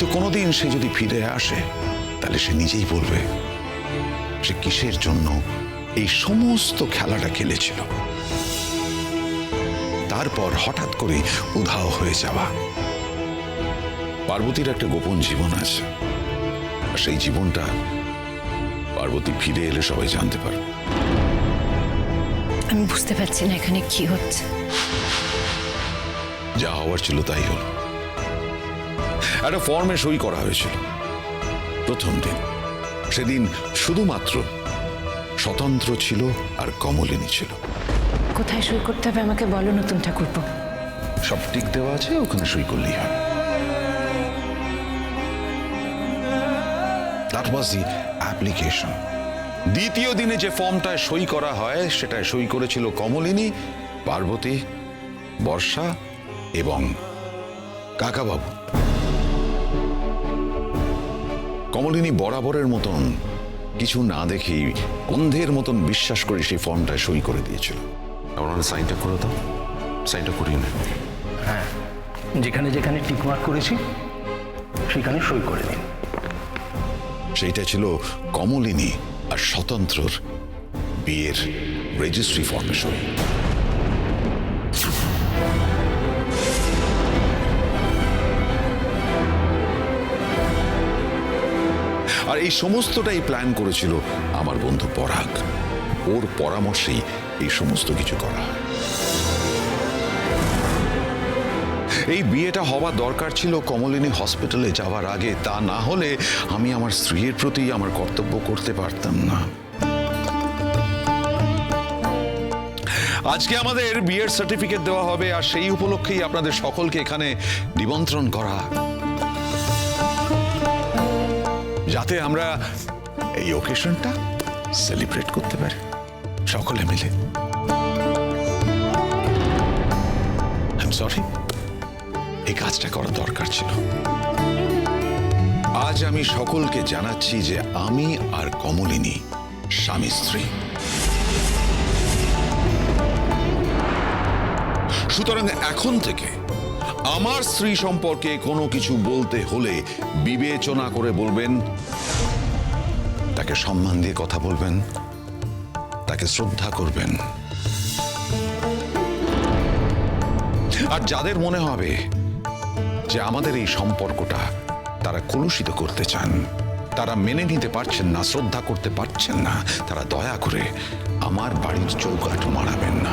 হয়তো কোনোদিন সে যদি ফিরে আসে তাহলে সে নিজেই বলবে সে কিসের জন্য এই সমস্ত খেলাটা খেলেছিল। তারপর হঠাৎ করে উধাও হয়ে যাওয়া। পার্বতীর একটা গোপন জীবন আছে। আর সেই জীবনটা পার্বতী ফিরে এলে সবাই জানতে পারবে। আমি বুঝতে পারছি না এখানে কি হচ্ছে। যা হওয়ার ছিল তাই হলো। একটা ফর্মে সই করা হয়েছিল। প্রথম দিন। সেদিন শুধুমাত্র স্বতন্ত্র ছিল আর কমলিনী ছিল। কোথায় সই করতে হবে আমাকে বলো নতুন ঠাকুরপো। সব টিক দেওয়া আছে ওখানে সই করলেই হয়। দ্যাট ওয়াজ দি অ্যাপ্লিকেশন দ্বিতীয় দিনে যে ফর্মটায় সই করা হয় সেটায় সই করেছিল কমলিনী পার্বতী বর্ষা এবং কাকাবাবু। কমলিনী বরাবরের মতন কিছু না দেখেই অন্ধের মতন বিশ্বাস করে সেই ফর্মটায় সই করে দিয়েছিল। আপনারা সাইনটা করে দাও। সাইনটা করিয়ে নেন। হ্যাঁ যেখানে যেখানে টিকমার্ক করেছি সেখানে সই করে দিন। সেইটা ছিল কমলিনী আর স্বতন্ত্রর বিয়ের রেজিস্ট্রি ফর্মে সই। আর এই সমস্তটাই প্ল্যান করেছিল আমার বন্ধু পরাগ। ওর পরামর্শেই এই সমস্ত কিছু করা এই বিয়েটা হওয়া দরকার ছিল কমলিনী হসপিটালে যাওয়ার আগে। তা না হলে আমি আমার স্ত্রীর প্রতি আমার কর্তব্য করতে পারতাম না। আজকে আমাদের বিয়ের সার্টিফিকেট দেওয়া হবে আর সেই উপলক্ষেই আপনাদের সকলকে এখানে নিমন্ত্রণ করা। যাতে আমরা এই ওকেশনটা সেলিব্রেট করতে পারি। সকলে মিলে। সরি এই কাজটা করা দরকার ছিল। আজ আমি সকলকে জানাচ্ছি যে আমি আর কমলিনী স্বামী, স্ত্রী। সুতরাং এখন থেকে আমার স্ত্রী সম্পর্কে কোনো কিছু বলতে হলে বিবেচনা করে বলবেন, তাকে সম্মান দিয়ে কথা বলবেন, তাকে শ্রদ্ধা করবেন। আর যাদের মনে হবে যে আমাদের এই সম্পর্কটা তারা কলুষিত করতে চান, তারা মেনে নিতে পারছেন না, শ্রদ্ধা করতে পারছেন না, তারা দয়া করে আমার বাড়ির চৌকাঠ মারাবেন না।